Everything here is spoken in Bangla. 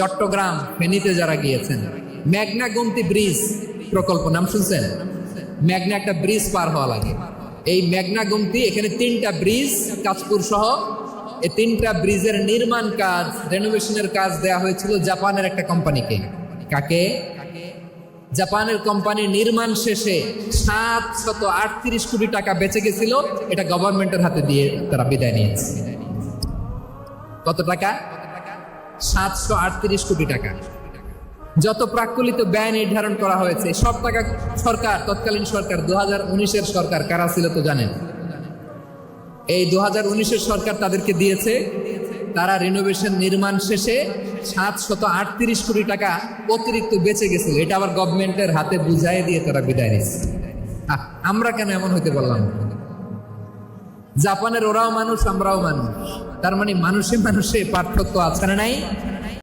চট্টগ্রাম ফেনীতে যারা গিয়েছেন, মেঘনা গুমতি ব্রিজ প্রকল্প, নাম শুনছেন? মেঘনা একটা ব্রিজ পার হওয়া লাগে। এই মেঘনা গুমতি, এখানে তিনটা ব্রিজ কাজপুর সহ এই তিনটা ব্রিজের নির্মাণ কাজ রেনোভেশনের কাজ দেয়া হয়েছিল জাপানের একটা কোম্পানিকে কাকে? জাপানের কোম্পানি নির্মাণ শেষে সাত শত আটত্রিশ কোটি টাকা বেঁচে গেছিল, এটা গভর্নমেন্টের হাতে দিয়ে তারা বিদায় নিয়েছে। কত টাকা? সাতশো আটত্রিশ কোটি টাকা। যত প্রাকুলিত ব্যয় নির্ধারণ করা হয়েছে, সব টাকা সরকার, তৎকালীন সরকার দু হাজার উনিশের সরকার, কারা ছিল তো জানেন? এই দু হাজার উনিশের সরকার তাদেরকে দিয়েছে, তারা রিনোভেশন নির্মাণ শেষে সাত শত আটত্রিশ কোটি টাকা অতিরিক্ত বেঁচে গেছিল। এটা আবার গভর্নমেন্টের হাতে বুঝাই দিয়ে তারা বিদায় নিচ্ছে আমরা কেন এমন হইতে না? জাপানের ওরাও মানুষ আমরাও মানুষ। তার মানে মানুষে মানুষে পার্থক্য আছে না নাই?